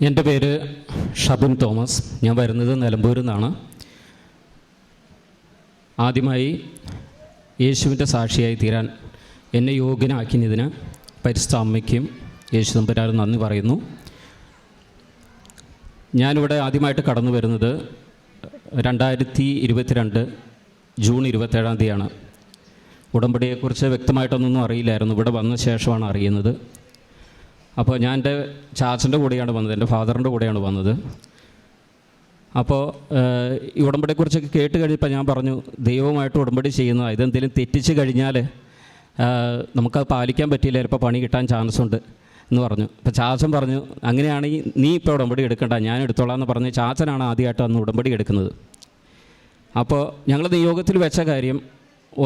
എന്റെ പേര് ഷബിൻ തോമസ്. ഞാൻ വരുന്നത് നിലമ്പൂരിൽ നിന്നാണ്. ആദ്യമായി യേശുവിന്റെ സാക്ഷിയായി തീരാൻ എന്നെ യോഗ്യനാക്കിയതിന് പരിസ്ഥ അമ്മയ്ക്കും യേശു തമ്പുരാനും നന്ദി പറയുന്നു. ഞാനിവിടെ ആദ്യമായിട്ട് കടന്നു വരുന്നത് രണ്ടായിരത്തി ഇരുപത്തിരണ്ട് ജൂൺ ഇരുപത്തേഴാം തീയതിയാണ്. ഉടമ്പടിയെക്കുറിച്ച് വ്യക്തമായിട്ടൊന്നും അറിയില്ലായിരുന്നു. ഇവിടെ വന്ന ശേഷമാണ് അറിയുന്നത്. അപ്പോൾ ഞാൻ എന്റെ ചാച്ചന്റെ കൂടെയാണ് വന്നത് എന്റെ ഫാദറിന്റെ കൂടെയാണ് വന്നത്. അപ്പോൾ ഈ ഉടമ്പടിയെക്കുറിച്ചൊക്കെ കേട്ട് കഴിഞ്ഞപ്പോൾ ഞാൻ പറഞ്ഞു ദൈവമായിട്ട് ഉടമ്പടി ചെയ്യുന്നതാണ് ഇതെന്തെങ്കിലും തെറ്റിച്ച് കഴിഞ്ഞാൽ നമുക്കത് പാലിക്കാൻ പറ്റിയില്ല ചിലപ്പോൾ പണി കിട്ടാൻ ചാൻസ് ഉണ്ട് എന്ന് പറഞ്ഞു. അപ്പോൾ ചാച്ചൻ പറഞ്ഞു അങ്ങനെയാണെങ്കിൽ നീ ഇപ്പോൾ ഉടമ്പടി എടുക്കണ്ട ഞാൻ എടുത്തോളാം എന്ന് പറഞ്ഞ് ചാച്ചനാണ് ആദ്യമായിട്ട് അന്ന് ഉടമ്പടി എടുക്കുന്നത്. അപ്പോൾ ഞങ്ങൾ നിയോഗത്തിൽ വെച്ച കാര്യം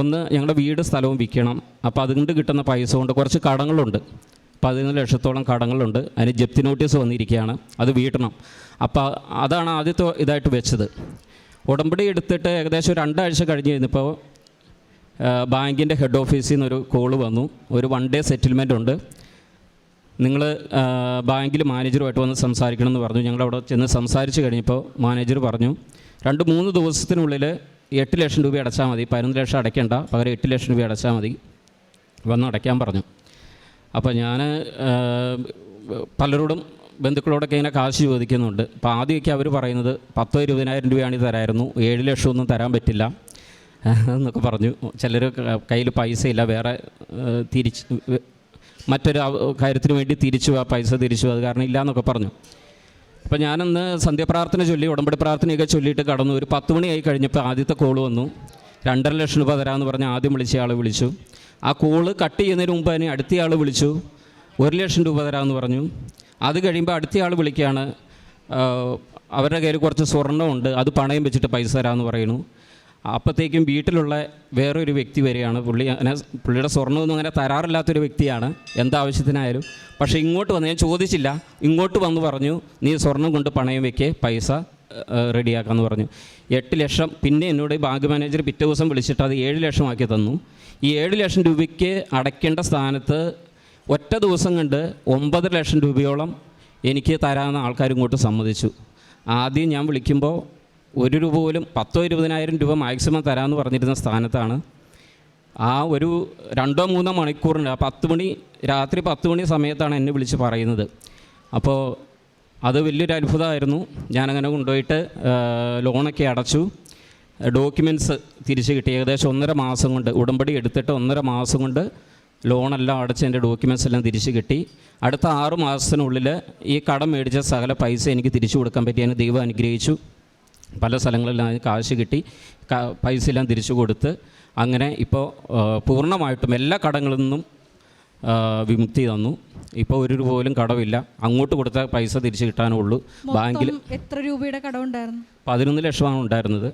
ഒന്ന് ഞങ്ങളുടെ വീട് സ്ഥലവും വിൽക്കണം. അപ്പോൾ അതുകൊണ്ട് കിട്ടുന്ന പൈസ കൊണ്ട് കുറച്ച് കടങ്ങളുണ്ട്. പതിനൊന്ന് ലക്ഷത്തോളം കടങ്ങളുണ്ട്. അതിന് ജപ്തി നോട്ടീസ് വന്നിരിക്കുകയാണ്. അത് വീട്ടണം. അപ്പോൾ അതാണ് ആദ്യത്തെ ഇതായിട്ട് വെച്ചത്. ഉടമ്പടി എടുത്തിട്ട് ഏകദേശം രണ്ടാഴ്ച കഴിഞ്ഞ് കഴിഞ്ഞപ്പോൾ ബാങ്കിന്റെ ഹെഡ് ഓഫീസിൽ നിന്നൊരു കോൾ വന്നു. ഒരു വൺ ഡേ സെറ്റിൽമെന്റ് ഉണ്ട്. നിങ്ങൾ ബാങ്കിൽ മാനേജറുമായിട്ട് വന്ന് സംസാരിക്കണം എന്ന് പറഞ്ഞു. ഞങ്ങൾ അവിടെ ചെന്ന് സംസാരിച്ച് കഴിഞ്ഞപ്പോൾ മാനേജർ പറഞ്ഞു രണ്ട് മൂന്ന് ദിവസത്തിനുള്ളിൽ എട്ട് ലക്ഷം രൂപ അടച്ചാൽ മതി. പതിനൊന്ന് ലക്ഷം അടയ്ക്കേണ്ട. പകരം എട്ട് ലക്ഷം രൂപ അടച്ചാൽ മതി. വന്ന് അടയ്ക്കാൻ പറഞ്ഞു. അപ്പോൾ ഞാൻ പലരോടും ബന്ധുക്കളോടൊക്കെ ഇങ്ങനെ കാശ് ചോദിക്കുന്നുണ്ട്. അപ്പോൾ ആദ്യമൊക്കെ അവർ പറയുന്നത് പത്തോ ഇരുപതിനായിരം രൂപയാണ് തരായിരുന്നു. ഏഴ് ലക്ഷമൊന്നും തരാൻ പറ്റില്ല. എന്നൊക്കെ പറഞ്ഞു. ചിലർ കയ്യിൽ പൈസ ഇല്ല. വേറെ തിരിച്ച് മറ്റൊരു കാര്യത്തിന് വേണ്ടി തിരിച്ചു ആ പൈസ തിരിച്ചു. അത് കാരണം ഇല്ല എന്നൊക്കെ പറഞ്ഞു. അപ്പോൾ ഞാനന്ന് സന്ധ്യാപ്രാർത്ഥന ചൊല്ലി ഉടമ്പടി പ്രാർത്ഥനയൊക്കെ ചൊല്ലിയിട്ട് കടന്നു. ഒരു പത്ത് മണിയായി കഴിഞ്ഞപ്പോൾ ആദ്യത്തെ കോൾ വന്നു. രണ്ടര ലക്ഷം രൂപ തരാമെന്ന് പറഞ്ഞ് ആദ്യം വിളിച്ച ആൾ വിളിച്ചു. ആ കോൾ കട്ട് ചെയ്യുന്നതിന് മുമ്പ് തന്നെ അടുത്ത ആൾ വിളിച്ചു. ഒരു ലക്ഷം രൂപ തരാമെന്ന് പറഞ്ഞു. അത് കഴിയുമ്പോൾ അടുത്തയാൾ വിളിക്കുകയാണ് അവരുടെ കയ്യിൽ കുറച്ച് സ്വർണമുണ്ട് അത് പണയം വെച്ചിട്ട് പൈസ തരാമെന്ന് പറയുന്നു. അപ്പോഴത്തേക്കും വീട്ടിലുള്ള വേറൊരു വ്യക്തി വരികയാണ്. പുള്ളി അങ്ങനെ പുള്ളിയുടെ സ്വർണമൊന്നും അങ്ങനെ തരാറില്ലാത്തൊരു വ്യക്തിയാണ് എന്താവശ്യത്തിനായാലും പക്ഷേ ഇങ്ങോട്ട് വന്ന് ഞാൻ ചോദിച്ചില്ല ഇങ്ങോട്ട് വന്ന് പറഞ്ഞു നീ സ്വർണം കൊണ്ട് പണയം വെക്കേ പൈസ റെഡിയാക്കാമെന്ന് പറഞ്ഞു. എട്ട് ലക്ഷം പിന്നെ എന്നോട് ബാങ്ക് മാനേജർ പിറ്റേ ദിവസം വിളിച്ചിട്ട് അത് ഏഴ് ലക്ഷമാക്കി തന്നു. ഈ ഏഴ് ലക്ഷം രൂപയ്ക്ക് അടയ്ക്കേണ്ട സ്ഥാനത്ത് ഒറ്റ ദിവസം കണ്ട് ഒമ്പതര ലക്ഷം രൂപയോളം എനിക്ക് തരാമെന്ന് ആൾക്കാർ ഇങ്ങോട്ട് സമ്മതിച്ചു. ആദ്യം ഞാൻ വിളിക്കുമ്പോൾ ഒരു രൂപ പോലും പത്തോ ഇരുപതിനായിരം രൂപ മാക്സിമം തരാമെന്ന് പറഞ്ഞിരുന്ന സ്ഥാനത്താണ്. ആ ഒരു രണ്ടോ മൂന്നോ മണിക്കൂറിന്റെ ആ പത്ത് മണി രാത്രി പത്ത് മണി സമയത്താണ് എന്നെ വിളിച്ച് പറയുന്നത്. അപ്പോൾ അത് വലിയൊരു അത്ഭുതമായിരുന്നു. ഞാനങ്ങനെ കൊണ്ടുപോയിട്ട് ലോണൊക്കെ അടച്ചു. ഡോക്യുമെന്റ്സ് തിരിച്ചു കിട്ടി. ഏകദേശം ഒന്നര മാസം കൊണ്ട് ഉടമ്പടി എടുത്തിട്ട് ഒന്നര മാസം കൊണ്ട് ലോണെല്ലാം അടച്ച് എന്റെ ഡോക്യുമെന്റ്സ് എല്ലാം തിരിച്ചു കിട്ടി. അടുത്ത ആറ് മാസത്തിനുള്ളിൽ ഈ കടം മേടിച്ച സകല പൈസ എനിക്ക് തിരിച്ചു കൊടുക്കാൻ പറ്റി. എന്നെ ദൈവം അനുഗ്രഹിച്ചു. പല സ്ഥലങ്ങളിലും കാശ് കിട്ടി. പൈസ എല്ലാം തിരിച്ചു കൊടുത്ത്. അങ്ങനെ ഇപ്പോൾ പൂർണമായിട്ടും എല്ലാ കടങ്ങളിൽ നിന്നും വിമുക്തി തന്നു. ഇപ്പോൾ ഒരു രൂപ പോലും കടവില്ല. അങ്ങോട്ട് കൊടുത്ത പൈസ തിരിച്ചു കിട്ടാനുള്ളൂ. ബാങ്കിൽ എത്ര രൂപയുടെ കടമുണ്ടായിരുന്നു പതിനൊന്ന് ലക്ഷമാണ് ഉണ്ടായിരുന്നത്.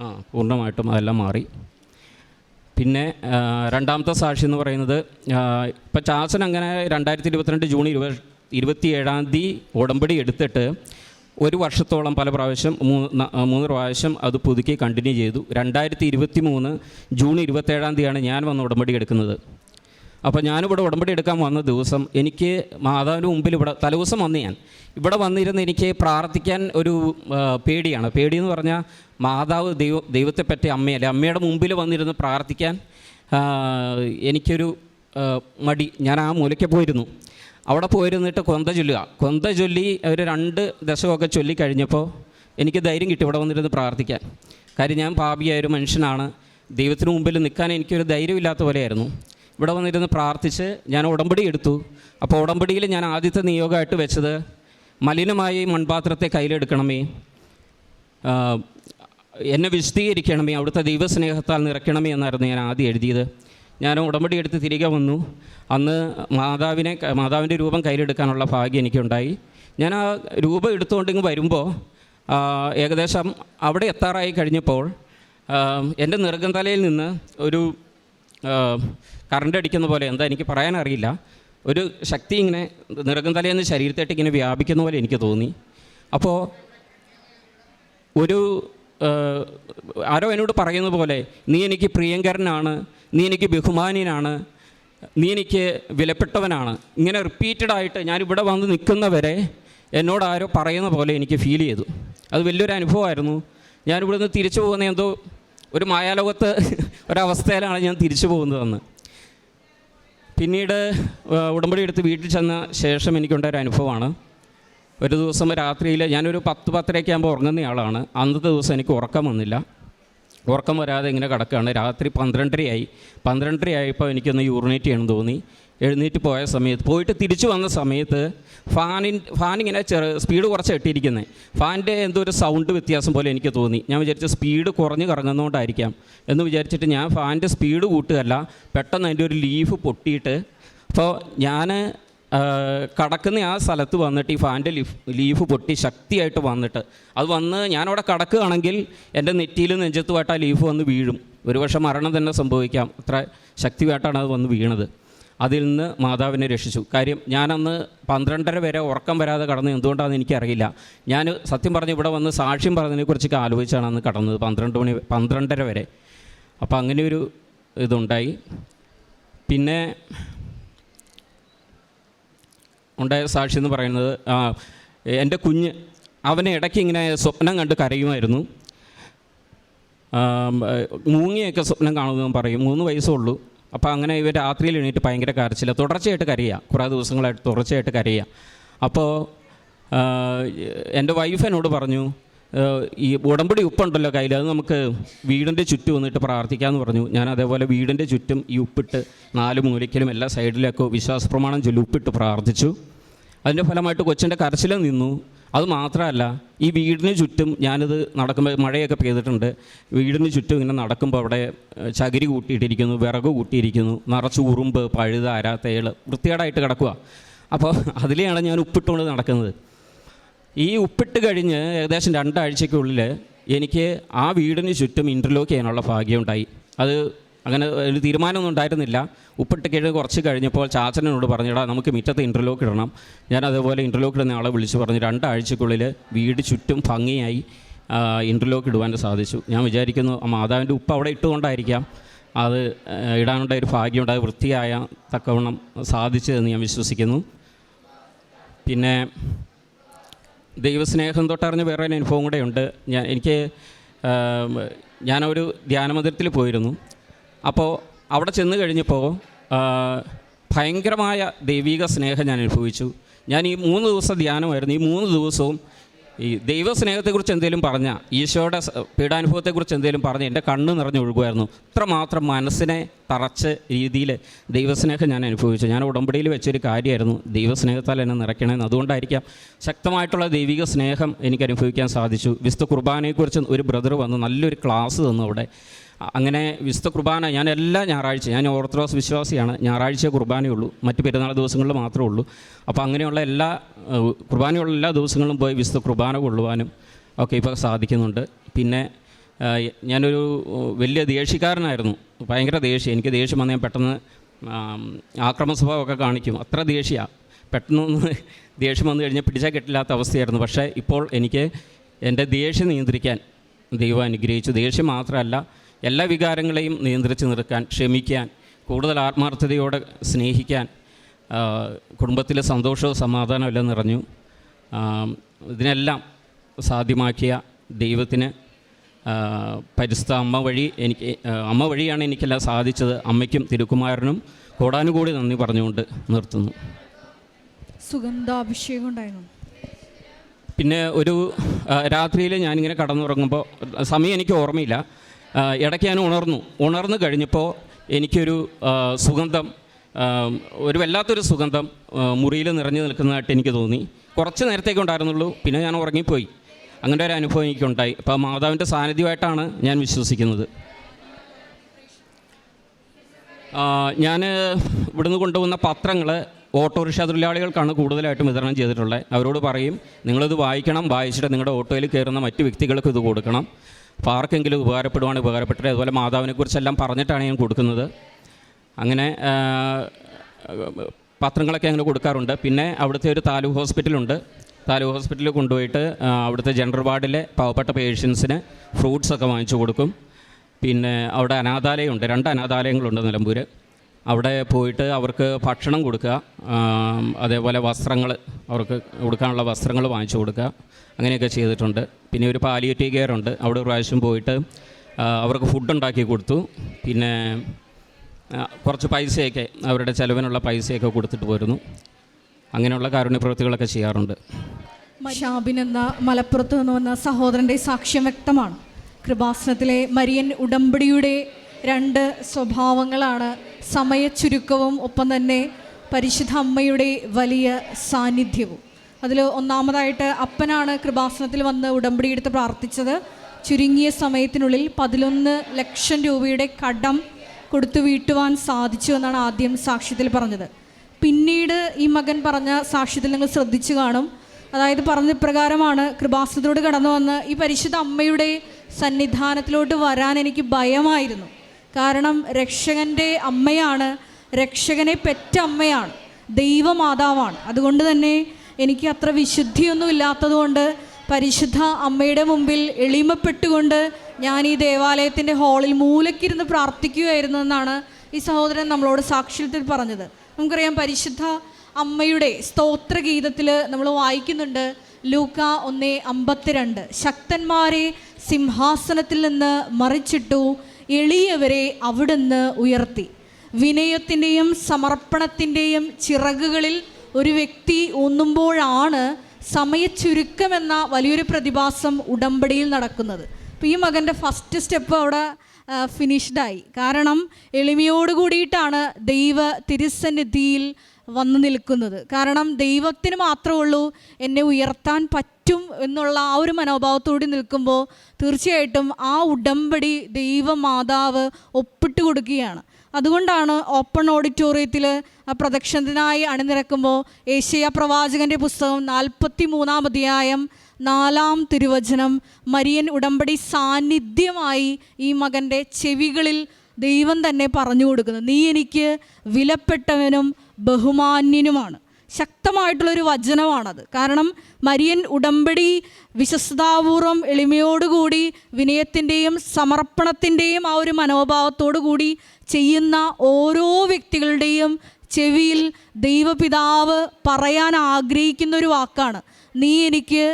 ആ പൂർണമായിട്ടും അതെല്ലാം മാറി. പിന്നെ രണ്ടാമത്തെ സാക്ഷി എന്ന് പറയുന്നത് ഇപ്പം ചാസൻ അങ്ങനെ രണ്ടായിരത്തി ഇരുപത്തിരണ്ട് ജൂൺ ഇരുപത് ഇരുപത്തിയേഴാം തീയതി ഉടമ്പടി എടുത്തിട്ട് ഒരു വർഷത്തോളം പല പ്രാവശ്യം മൂന്ന് മൂന്ന് പ്രാവശ്യം അത് പുതുക്കി കണ്ടിന്യൂ ചെയ്തു. രണ്ടായിരത്തി ഇരുപത്തി മൂന്ന് ജൂൺ ഇരുപത്തേഴാം തീയതിയാണ് ഞാൻ വന്ന് ഉടമ്പടി എടുക്കുന്നത്. അപ്പോൾ ഞാനിവിടെ ഉടമ്പടി എടുക്കാൻ വന്ന ദിവസം എനിക്ക് മാതാവിന് മുമ്പിൽ ഇവിടെ തലേദിവസം വന്ന് ഞാൻ. ഇവിടെ വന്നിരുന്ന് എനിക്ക് പ്രാർത്ഥിക്കാൻ ഒരു പേടിയാണ്. പേടി എന്ന് പറഞ്ഞാൽ മാതാവ് ദൈവ ദൈവത്തെ പറ്റി അമ്മയല്ലേ അമ്മയുടെ മുമ്പിൽ വന്നിരുന്ന് പ്രാർത്ഥിക്കാൻ എനിക്കൊരു മടി. ഞാൻ ആ മൂലയ്ക്ക് പോയിരുന്നു. അവിടെ പോയിരുന്നിട്ട് കൊന്ത ചൊല്ലുക. കൊന്ത ചൊല്ലി ഒരു രണ്ട് ദശകമൊക്കെ ചൊല്ലി കഴിഞ്ഞപ്പോൾ എനിക്ക് ധൈര്യം കിട്ടി ഇവിടെ വന്നിരുന്ന് പ്രാർത്ഥിക്കാൻ. കാര്യം ഞാൻ പാപിയായ ഒരു മനുഷ്യനാണ്. ദൈവത്തിന് മുമ്പിൽ നിൽക്കാൻ എനിക്കൊരു ധൈര്യമില്ലാത്ത പോലെയായിരുന്നു. ഇവിടെ വന്നിരുന്ന് പ്രാർത്ഥിച്ച് ഞാൻ ഉടമ്പടി എടുത്തു. അപ്പോൾ ഉടമ്പടിയിൽ ഞാൻ ആദ്യത്തെ നിയോഗമായിട്ട് വെച്ചത് മലിനമായ ഈ മൺപാത്രത്തെ കയ്യിലെടുക്കണമേ. എന്നെ വിശദീകരിക്കണമേ അവിടുത്തെ ദൈവസ്നേഹത്താൽ നിറയ്ക്കണമേ എന്നായിരുന്നു ഞാൻ ആദ്യം എഴുതിയത്. ഞാൻ ഉടമ്പടി എടുത്ത് തിരികെ വന്നു. അന്ന് മാതാവിനെ മാതാവിന്റെ രൂപം കയ്യിലെടുക്കാനുള്ള ഭാഗ്യം എനിക്കുണ്ടായി. ഞാൻ ആ രൂപം എടുത്തുകൊണ്ടിങ്ങ് വരുമ്പോൾ ഏകദേശം അവിടെ എത്താറായി കഴിഞ്ഞപ്പോൾ എന്റെ നിറകന്തലയിൽ നിന്ന് ഒരു കറണ്ട് അടിക്കുന്ന പോലെ എന്താ എനിക്ക് പറയാനറിയില്ല ഒരു ശക്തി ഇങ്ങനെ നിറകം തലേന്ന് ശരീരത്തേട്ട് ഇങ്ങനെ വ്യാപിക്കുന്ന പോലെ എനിക്ക് തോന്നി. അപ്പോൾ ഒരു ആരോ എന്നോട് പറയുന്ന പോലെ നീ എനിക്ക് പ്രിയങ്കരനാണ് നീ എനിക്ക് ബഹുമാനിയനാണ് നീ എനിക്ക് വിലപ്പെട്ടവനാണ്. ഇങ്ങനെ റിപ്പീറ്റഡ് ആയിട്ട് ഞാനിവിടെ വന്ന് നിൽക്കുന്നവരെ എന്നോട് ആരോ പറയുന്ന പോലെ എനിക്ക് ഫീൽ ചെയ്തു. അത് വലിയൊരു അനുഭവമായിരുന്നു. ഞാനിവിടുന്ന് തിരിച്ചു പോകുന്ന എന്തോ ഒരു മായാലോകത്ത് ഒരവസ്ഥയിലാണ് ഞാൻ തിരിച്ചു പോകുന്നതെന്ന്. പിന്നീട് ഉടമ്പടി എടുത്ത് വീട്ടിൽ ചെന്ന ശേഷം എനിക്കുണ്ടായ ഒരു അനുഭവമാണ്. ഒരു ദിവസം രാത്രിയിൽ ഞാനൊരു പത്ത് പത്തരയ്ക്ക് ആകുമ്പോൾ ഉറങ്ങുന്ന ആളാണ്. അന്നത്തെ ദിവസം എനിക്ക് ഉറക്കം വന്നില്ല. ഉറക്കം വരാതെ ഇങ്ങനെ കിടക്കുകയാണ് രാത്രി പന്ത്രണ്ടരയായി. പന്ത്രണ്ടരയായപ്പോൾ എനിക്കൊന്ന് യൂറിനേറ്റ് ചെയ്യണം തോന്നി. എഴുന്നേറ്റ് പോയ സമയത്ത് പോയിട്ട് തിരിച്ചു വന്ന സമയത്ത് ഫാനിൻ ഫാനിങ്ങനെ ചെറു സ്പീഡ് കുറച്ച് ഇട്ടിരിക്കുന്നത് ഫാനിന്റെ എന്തോ ഒരു സൗണ്ട് വ്യത്യാസം പോലെ എനിക്ക് തോന്നി. ഞാൻ വിചാരിച്ച സ്പീഡ് കുറഞ്ഞ് കറങ്ങുന്നതുകൊണ്ടായിരിക്കാം എന്ന് വിചാരിച്ചിട്ട് ഞാൻ ഫാനിന്റെ സ്പീഡ് കൂട്ടുകയല്ല പെട്ടെന്ന് അതിന്റെ ഒരു ലീഫ് പൊട്ടിയിട്ട് അപ്പോൾ ഞാൻ കടക്കുന്ന ആ സ്ഥലത്ത് വന്നിട്ട് ഈ ഫാന്റെ ലീഫ് ലീഫ് പൊട്ടി ശക്തിയായിട്ട് വന്നിട്ട്. അത് വന്ന് ഞാനവിടെ കടക്കുകയാണെങ്കിൽ എന്റെ നെറ്റിയിൽ നെഞ്ചത്തുമായിട്ട് ആ ലീഫ് വന്ന് വീഴും. ഒരുപക്ഷെ മരണം തന്നെ സംഭവിക്കാം. അത്ര ശക്തിയായിട്ടാണ് അത് വന്ന് വീണത്. അതിൽ നിന്ന് മാതാവിനെ രക്ഷിച്ചു. കാര്യം ഞാനന്ന് പന്ത്രണ്ടര വരെ ഉറക്കം വരാതെ കടന്ന് എന്തുകൊണ്ടാണെന്ന് എനിക്കറിയില്ല. ഞാൻ സത്യം പറഞ്ഞ് ഇവിടെ വന്ന് സാക്ഷ്യം പറഞ്ഞതിനെക്കുറിച്ചൊക്കെ ആലോചിച്ചാണ് അന്ന് കടന്നത് പന്ത്രണ്ട് മണി പന്ത്രണ്ടര വരെ. അപ്പോൾ അങ്ങനെ ഒരു ഇതുണ്ടായി. പിന്നെ ഉണ്ടായ സാക്ഷി എന്ന് പറയുന്നത് എന്റെ കുഞ്ഞ് അവനെ ഇടയ്ക്ക് ഇങ്ങനെ സ്വപ്നം കണ്ട് കരയുമായിരുന്നു. മൂങ്ങിയൊക്കെ സ്വപ്നം കാണുമെന്ന് പറയും. മൂന്ന് വയസ്സേ ഉള്ളൂ. അപ്പോൾ അങ്ങനെ ഇവർ രാത്രിയിൽ എണീറ്റ് ഭയങ്കര കരച്ചില്ല തുടർച്ചയായിട്ട് കരയുക കുറേ ദിവസങ്ങളായിട്ട് തുടർച്ചയായിട്ട് കരയുക അപ്പോൾ എന്റെ വൈഫ് എന്നോട് പറഞ്ഞു ഈ ഉടമ്പടി ഉപ്പുണ്ടല്ലോ കയ്യിൽ അത് നമുക്ക് വീടിന്റെ ചുറ്റും വന്നിട്ട് പ്രാർത്ഥിക്കാമെന്ന് പറഞ്ഞു. ഞാൻ അതേപോലെ വീടിന്റെ ചുറ്റും ഈ ഉപ്പിട്ട് നാല് മൂലയ്ക്കലും എല്ലാ സൈഡിലൊക്കെ വിശ്വാസ പ്രമാണം ചൊല്ലി ഉപ്പിട്ട് പ്രാർത്ഥിച്ചു. അതിന്റെ ഫലമായിട്ട് കൊച്ചിന്റെ കരച്ചിലും നിന്നു. അത് മാത്രമല്ല ഈ വീടിന് ചുറ്റും ഞാനിത് നടക്കുമ്പോൾ മഴയൊക്കെ പെയ്തിട്ടുണ്ട്. വീടിന് ചുറ്റും ഇങ്ങനെ നടക്കുമ്പോൾ അവിടെ ചകിരി കൂട്ടിയിട്ടിരിക്കുന്നു വിറക് കൂട്ടിയിരിക്കുന്നു നിറച്ച് ഉറുമ്പ് പഴുത അര തേൾ വൃത്തികേടായിട്ട് കിടക്കുക അപ്പോൾ അതിലെയാണ് ഞാൻ ഉപ്പിട്ടുകൊണ്ട് നടക്കുന്നത്. ഈ ഉപ്പിട്ട് കഴിഞ്ഞ് ഏകദേശം രണ്ടാഴ്ചയ്ക്കുള്ളിൽ എനിക്ക് ആ വീടിന് ചുറ്റും ഇന്റർലോക്ക് ചെയ്യാനുള്ള ഭാഗ്യമുണ്ടായി അത് അങ്ങനെ ഒരു തീരുമാനമൊന്നും ഉണ്ടായിരുന്നില്ല. ഉപ്പിട്ട് കിഴങ്ങ് കുറച്ച് കഴിഞ്ഞപ്പോൾ ചാച്ചനോട് പറഞ്ഞിടാ നമുക്ക് മുറ്റത്ത് ഇന്റർലോക്ക് ഇടണം. ഞാൻ അതേപോലെ ഇന്റർലോക്ക് ഇടുന്ന ആളെ വിളിച്ച് പറഞ്ഞു രണ്ടാഴ്ചക്കുള്ളിൽ വീട് ചുറ്റും ഭംഗിയായി ഇന്റർലോക്ക് ഇടുവാൻ സാധിച്ചു. ഞാൻ വിചാരിക്കുന്നു മാതാവിന്റെ ഉപ്പ് അവിടെ ഇട്ടുകൊണ്ടായിരിക്കാം. അത് ഇടാനുണ്ടായ ഒരു ഭാഗ്യമുണ്ടായ വൃത്തിയായ തക്കവണ്ണം സാധിച്ചതെന്ന് ഞാൻ വിശ്വസിക്കുന്നു. പിന്നെ ദൈവസ്നേഹം തൊട്ടറിഞ്ഞ വേറെ അനുഭവം കൂടെ ഉണ്ട്. ഞാൻ എനിക്ക് ഞാനൊരു ധ്യാനമന്ദിരത്തിൽ പോയിരുന്നു. അപ്പോൾ അവിടെ ചെന്ന് കഴിഞ്ഞപ്പോൾ ഭയങ്കരമായ ദൈവിക സ്നേഹം ഞാൻ അനുഭവിച്ചു. ഞാൻ ഈ മൂന്ന് ദിവസം ധ്യാനമായിരുന്നു. ഈ മൂന്ന് ദിവസവും ഈ ദൈവസ്നേഹത്തെക്കുറിച്ച് എന്തെങ്കിലും പറഞ്ഞാൽ ഈശോയുടെ പീഡാനുഭവത്തെക്കുറിച്ച് എന്തെങ്കിലും പറഞ്ഞ് എന്റെ കണ്ണ് നിറഞ്ഞൊഴുകുമായിരുന്നു ഇത്രമാത്രം മനസ്സിനെ തറച്ച രീതിയിൽ ദൈവസ്നേഹം ഞാൻ അനുഭവിച്ചു. ഞാൻ ഉടമ്പടിയിൽ വെച്ചൊരു കാര്യമായിരുന്നു. ദൈവസ്നേഹത്താൽ എന്നെ നിറയ്ക്കണമെന്ന്. അതുകൊണ്ടായിരിക്കാം ശക്തമായിട്ടുള്ള ദൈവിക സ്നേഹം എനിക്ക് അനുഭവിക്കാൻ സാധിച്ചു. വിശുദ്ധ കുർബാനയെക്കുറിച്ച് ഒരു ബ്രദർ വന്ന് നല്ലൊരു ക്ലാസ് തന്നു അവിടെ. അങ്ങനെ വിശുദ്ധ കുർബാന ഞാൻ എല്ലാ ഞായറാഴ്ച ഞാൻ ഓർത്തഡോക്സ് വിശ്വാസിയാണ് ഞായറാഴ്ച കുർബാനയുള്ളൂ മറ്റ് പെരുന്നാൾ ദിവസങ്ങളിൽ മാത്രമേ ഉള്ളൂ. അപ്പോൾ അങ്ങനെയുള്ള എല്ലാ കുർബാനയുള്ള എല്ലാ ദിവസങ്ങളും പോയി വിശുദ്ധ കുർബാന കൊള്ളുവാനും ഒക്കെ ഇപ്പോൾ സാധിക്കുന്നുണ്ട്. പിന്നെ ഞാനൊരു വലിയ ദേഷ്യക്കാരനായിരുന്നു. ഭയങ്കര ദേഷ്യം. എനിക്ക് ദേഷ്യം വന്നാൽ ഞാൻ പെട്ടെന്ന് ആക്രമ സ്വഭാവമൊക്കെ കാണിക്കും. അത്ര ദേഷ്യമാണ് പെട്ടെന്നൊന്ന് ദേഷ്യം വന്നു കഴിഞ്ഞാൽ പിടിച്ചാൽ കിട്ടില്ലാത്ത അവസ്ഥയായിരുന്നു. പക്ഷേ ഇപ്പോൾ എനിക്ക് എന്റെ ദേഷ്യം നിയന്ത്രിക്കാൻ ദൈവം അനുഗ്രഹിച്ചു. ദേഷ്യം മാത്രമല്ല എല്ലാ വികാരങ്ങളെയും നിയന്ത്രിച്ച് നിർക്കാൻ ക്ഷമിക്കാൻ കൂടുതൽ ആത്മാർത്ഥതയോടെ സ്നേഹിക്കാൻ കുടുംബത്തിലെ സന്തോഷവും സമാധാനവും എല്ലാം നിറഞ്ഞു. ഇതിനെല്ലാം സാധ്യമാക്കിയ ദൈവത്തിന് പരിസ്ഥ അമ്മ വഴി എനിക്ക് അമ്മ വഴിയാണ് എനിക്കെല്ലാം സാധിച്ചത്. അമ്മയ്ക്കും തിരുക്കുമാരനും കോടാനുകൂടി നന്ദി പറഞ്ഞുകൊണ്ട് നിർത്തുന്നു. സുഗന്ധാഭിഷേകം ഉണ്ടായിരുന്നു. പിന്നെ ഒരു രാത്രിയിൽ ഞാനിങ്ങനെ കടന്നുറങ്ങുമ്പോൾ സമയം എനിക്ക് ഓർമ്മയില്ല. ഇടയ്ക്ക് ഞാൻ ഉണർന്നു. ഉണർന്നു കഴിഞ്ഞപ്പോൾ എനിക്കൊരു സുഗന്ധം ഒരു വല്ലാത്തൊരു സുഗന്ധം മുറിയിൽ നിറഞ്ഞു നിൽക്കുന്നതായിട്ട് എനിക്ക് തോന്നി. കുറച്ച് നേരത്തേക്ക് ഉണ്ടായിരുന്നുള്ളൂ പിന്നെ ഞാൻ ഉറങ്ങിപ്പോയി. അങ്ങനെ ഒരു അനുഭവം എനിക്കുണ്ടായി. അപ്പോൾ മാതാവിന്റെ സാന്നിധ്യമായിട്ടാണ് ഞാൻ വിശ്വസിക്കുന്നത്. ഞാൻ ഇവിടുന്ന് കൊണ്ടുവന്ന പത്രങ്ങൾ ഓട്ടോറിക്ഷ തൊഴിലാളികൾക്കാണ് കൂടുതലായിട്ടും വിതരണം ചെയ്തിട്ടുള്ളത്. അവരോട് പറയും നിങ്ങളിത് വായിക്കണം വായിച്ചിട്ട് നിങ്ങളുടെ ഓട്ടോയിൽ കയറുന്ന മറ്റ് വ്യക്തികൾക്ക് ഇത് കൊടുക്കണം. അപ്പോൾ ആർക്കെങ്കിലും ഉപകാരപ്പെടുവാണ് ഉപകാരപ്പെട്ടത് അതുപോലെ മാതാവിനെ കുറിച്ചെല്ലാം പറഞ്ഞിട്ടാണ് ഞാൻ കൊടുക്കുന്നത്. അങ്ങനെ പത്രങ്ങളൊക്കെ അങ്ങനെ കൊടുക്കാറുണ്ട്. പിന്നെ അവിടുത്തെ ഒരു താലൂക്ക് ഹോസ്പിറ്റലുണ്ട്. താലൂക്ക് ഹോസ്പിറ്റലിൽ കൊണ്ടുപോയിട്ട് അവിടുത്തെ ജനറൽ വാർഡിലെ പാവപ്പെട്ട പേഷ്യൻസിന് ഫ്രൂട്ട്സ് ഒക്കെ വാങ്ങിച്ചു കൊടുക്കും. പിന്നെ അവിടെ അനാഥാലയമുണ്ട്. രണ്ട് അനാഥാലയങ്ങളുണ്ട് നിലമ്പൂർ അവിടെ പോയിട്ട് അവർക്ക് ഭക്ഷണം കൊടുക്കുക അതേപോലെ വസ്ത്രങ്ങൾ അവർക്ക് കൊടുക്കാനുള്ള വസ്ത്രങ്ങൾ വാങ്ങിച്ചു കൊടുക്കുക. അങ്ങനെയൊക്കെ ചെയ്തിട്ടുണ്ട്. പിന്നെ ഒരു പാലിയേറ്റീവ് കെയർ ഉണ്ട്. അവിടെ ഒരു പ്രാവശ്യം പോയിട്ട് അവർക്ക് ഫുഡ് ഉണ്ടാക്കി കൊടുത്തു. പിന്നെ കുറച്ച് പൈസയൊക്കെ അവരുടെ ചിലവിനുള്ള പൈസയൊക്കെ കൊടുത്തിട്ട് പോരുന്നു. അങ്ങനെയുള്ള കാരുണ്യ പ്രവൃത്തികളൊക്കെ ചെയ്യാറുണ്ട്. ഷാബിൻ എന്ന മലപ്പുറത്ത് നിന്ന് വന്ന സഹോദരന്റെ സാക്ഷ്യം വ്യക്തമാണ്. കൃപാസനത്തിലെ മരിയൻ ഉടമ്പടിയുടെ രണ്ട് സ്വഭാവങ്ങളാണ് സമയച്ചുരുക്കവും ഒപ്പം തന്നെ പരിശുദ്ധ അമ്മയുടെ വലിയ സാന്നിധ്യവും. അതിൽ ഒന്നാമതായിട്ട് അപ്പനാണ് കൃപാസനത്തിൽ വന്ന് ഉടമ്പടി എടുത്ത് പ്രാർത്ഥിച്ചത്. ചുരുങ്ങിയ സമയത്തിനുള്ളിൽ പതിനൊന്ന് ലക്ഷം രൂപയുടെ കടം കൊടുത്തു വീട്ടുവാൻ സാധിച്ചു എന്നാണ് ആദ്യം സാക്ഷ്യത്തിൽ പറഞ്ഞത്. പിന്നീട് ഈ മകൻ പറഞ്ഞ സാക്ഷ്യത്തിൽ നിങ്ങൾ ശ്രദ്ധിച്ചു കാണും. അതായത് പറഞ്ഞ പ്രകാരമാണ് കൃപാസനത്തോട് കടന്നു വന്ന് ഈ പരിശുദ്ധ അമ്മയുടെ സന്നിധാനത്തിലോട്ട് വരാൻ എനിക്ക് ഭയമായിരുന്നു. കാരണം രക്ഷകന്റെ അമ്മയാണ് രക്ഷകനെ പെറ്റ അമ്മയാണ് ദൈവമാതാവാണ്. അതുകൊണ്ട് തന്നെ എനിക്ക് അത്ര വിശുദ്ധിയൊന്നും ഇല്ലാത്തതുകൊണ്ട് പരിശുദ്ധ അമ്മയുടെ മുമ്പിൽ എളിമപ്പെട്ടുകൊണ്ട് ഞാൻ ഈ ദേവാലയത്തിന്റെ ഹാളിൽ മൂലക്കിരുന്ന് പ്രാർത്ഥിക്കുകയായിരുന്നു എന്നാണ് ഈ സഹോദരൻ നമ്മളോട് സാക്ഷ്യത്തിൽ പറഞ്ഞത്. നമുക്കറിയാം പരിശുദ്ധ അമ്മയുടെ സ്തോത്രഗീതത്തിൽ നമ്മൾ വായിക്കുന്നുണ്ട് ലൂക്ക ഒന്നേ അമ്പത്തിരണ്ട്. ശക്തന്മാരെ സിംഹാസനത്തിൽ നിന്ന് മറിച്ചിട്ടു എളിയവരെ അവിടുന്ന് ഉയർത്തി. വിനയത്തിന്റെയും സമർപ്പണത്തിന്റെയും ചിറകുകളിൽ ഒരു വ്യക്തി ഊന്നുമ്പോഴാണ് സമയച്ചുരുക്കമെന്ന വലിയൊരു പ്രതിഭാസം ഉടമ്പടിയിൽ നടക്കുന്നത്. അപ്പോൾ ഈ മകന്റെ ഫസ്റ്റ് സ്റ്റെപ്പ് അവിടെ ഫിനിഷ്ഡായി കാരണം എളിമയോട് കൂടിയിട്ടാണ് ദൈവ തിരുസന്നിധിയിൽ വന്നു നിൽക്കുന്നത്. കാരണം ദൈവത്തിന് മാത്രമേ ഉള്ളൂ എന്നെ ഉയർത്താൻ പറ്റും എന്നുള്ള ആ ഒരു മനോഭാവത്തോടെ നിൽക്കുമ്പോൾ തീർച്ചയായിട്ടും ആ ഉടമ്പടി ദൈവമാതാവ് ഒപ്പിട്ട് കൊടുക്കുകയാണ്. അതുകൊണ്ടാണ് ഓപ്പൺ ഓഡിറ്റോറിയത്തിൽ പ്രദക്ഷിണത്തിനായി അണിനിരക്കുമ്പോൾ ഏഷ്യ പ്രവാചകന്റെ പുസ്തകം നാൽപ്പത്തി മൂന്നാം അധ്യായം നാലാം തിരുവചനം മരിയൻ ഉടമ്പടി സാന്നിധ്യമായി ഈ മകന്റെ ചെവികളിൽ ദൈവം തന്നെ പറഞ്ഞു കൊടുക്കുന്നത് നീ എനിക്ക് വിലപ്പെട്ടവനും ബഹുമാന്യനുമാണ്. ശക്തമായിട്ടുള്ളൊരു വചനമാണത്. കാരണം മരിയൻ ഉടമ്പടി വിശ്വസ്താപൂർവം എളിമയോടുകൂടി വിനയത്തിന്റെയും സമർപ്പണത്തിന്റെയും ആ ഒരു മനോഭാവത്തോടു കൂടി ചെയ്യുന്ന ഓരോ വ്യക്തികളുടെയും ചെവിയിൽ ദൈവപിതാവ് പറയാൻ ആഗ്രഹിക്കുന്ന ഒരു വാക്കാണ്. നീ എനിക്ക്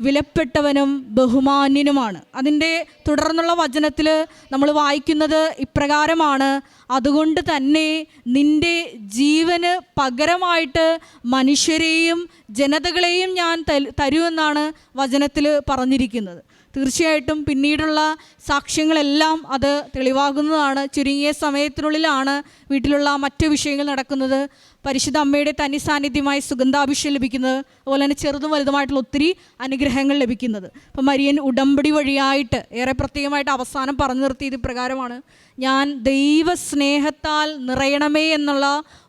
വിലപ്പെട്ടവനും ബഹുമാന്യനുമാണ്. അതിന്റെ തുടർന്നുള്ള വചനത്തിൽ നമ്മൾ വായിക്കുന്നത് ഇപ്രകാരമാണ്. അതുകൊണ്ട് തന്നെ നിന്റെ ജീവന് പകരമായിട്ട് മനുഷ്യരെയും ജനതകളെയും ഞാൻ തരുമെന്നാണ് വചനത്തിൽ പറഞ്ഞിരിക്കുന്നത്. തീർച്ചയായിട്ടും പിന്നീടുള്ള സാക്ഷ്യങ്ങളെല്ലാം അത് തെളിവാകുന്നതാണ്. ചുരുങ്ങിയ സമയത്തിനുള്ളിലാണ് വീട്ടിലുള്ള മറ്റു വിഷയങ്ങൾ നടക്കുന്നത്. പരിശുദ്ധ അമ്മയുടെ തനി സാന്നിധ്യമായി സുഗന്ധാഭിഷേകം ലഭിക്കുന്നത് അതുപോലെ തന്നെ ചെറുതും വലുതുമായിട്ടുള്ള ഒത്തിരി അനുഗ്രഹങ്ങൾ ലഭിക്കുന്നത്. അപ്പം മരിയൻ ഉടമ്പടി വഴിയായിട്ട് ഏറെ പ്രത്യേകമായിട്ട് അവസാനം പറഞ്ഞു നിർത്തിയത് പ്രകാരമാണ് ഞാൻ ദൈവസ്നേഹത്താൽ നിറയണമേ എന്നുള്ള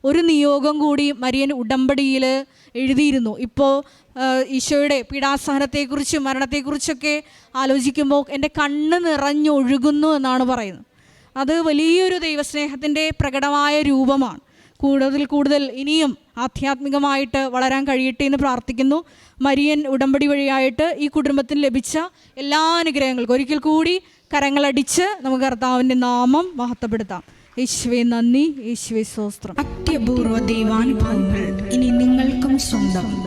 ഒരു നിയോഗം കൂടി മരിയൻ ഉടമ്പടിയിൽ എഴുതിയിരുന്നു. ഇപ്പോൾ ഈശോയുടെ പീഡാസഹനത്തെക്കുറിച്ചും മരണത്തെക്കുറിച്ചൊക്കെ ആലോചിക്കുമ്പോൾ എന്റെ കണ്ണ് നിറഞ്ഞൊഴുകുന്നു എന്നാണ് പറയുന്നത്. അത് വലിയൊരു ദൈവസ്നേഹത്തിന്റെ പ്രകടമായ രൂപമാണ്. കൂടുതൽ കൂടുതൽ ഇനിയും ആധ്യാത്മികമായിട്ട് വളരാൻ കഴിയട്ടെ എന്ന് പ്രാർത്ഥിക്കുന്നു. മരിയൻ ഉടമ്പടി വഴിയായിട്ട് ഈ കുടുംബത്തിന് ലഭിച്ച എല്ലാ അനുഗ്രഹങ്ങൾക്കും ഒരിക്കൽ കൂടി കരങ്ങളടിച്ച് നമുക്ക് കർത്താവിന്റെ നാമം മഹത്വപ്പെടുത്താം. യേശുവെ നന്ദി. യേശുവെ സ്വസ്ത്രം അത്യപൂർവ ദൈവാനുഭവങ്ങൾ ഇനി നിങ്ങൾക്കും സ്വന്തം.